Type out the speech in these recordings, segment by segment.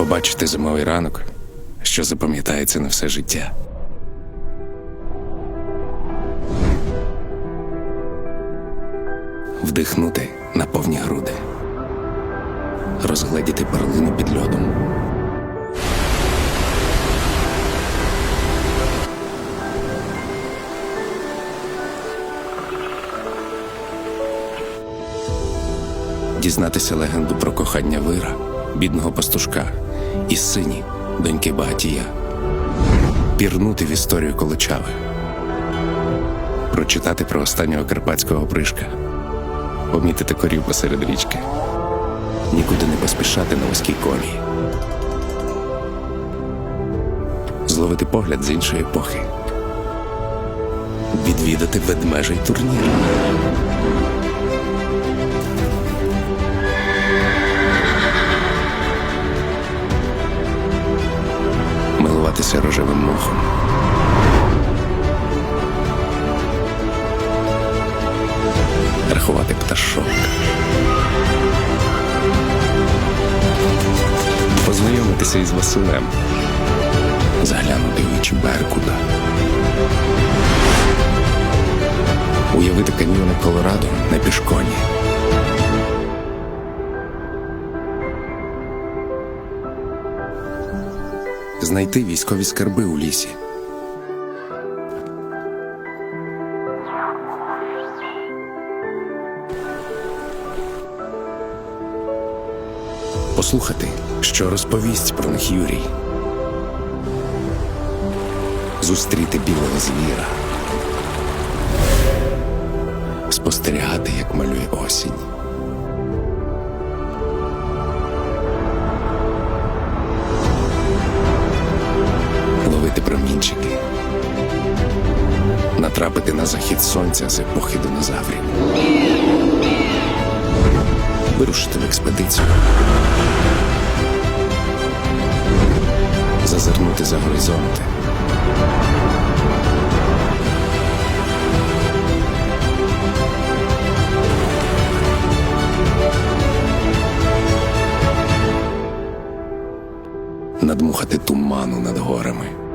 Побачити зимовий ранок, що запам'ятається на все життя. Вдихнути на повні груди, розгледіти перлину під льодом. Дізнатися легенду про кохання вира, бідного пастушка і сині, доньки багатія, пірнути в історію Колочави, прочитати про останнього карпатського пришка, помітити корів посеред річки, нікуди не поспішати на вузькій колії, зловити погляд з іншої епохи, відвідати ведмежий турнір. Милуватися рожевим мохом. Рахувати пташок. Познайомитися із Василем. Заглянути в очі Беркута. Уявити каньйони Колорадо на пішконі. Знайти військові скарби у лісі. Послухати, що розповість про них Юрій. Зустріти білого звіра. Спостерігати, як малює осінь. Натрапити на захід сонця з епохи динозаврів, вирушити в експедицію, зазирнути за горизонти. Надмухати туману над горами.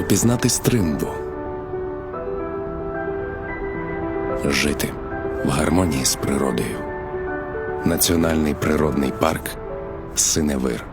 Упізнати стримбу, жити в гармонії з природою. Національний природний парк Синевир.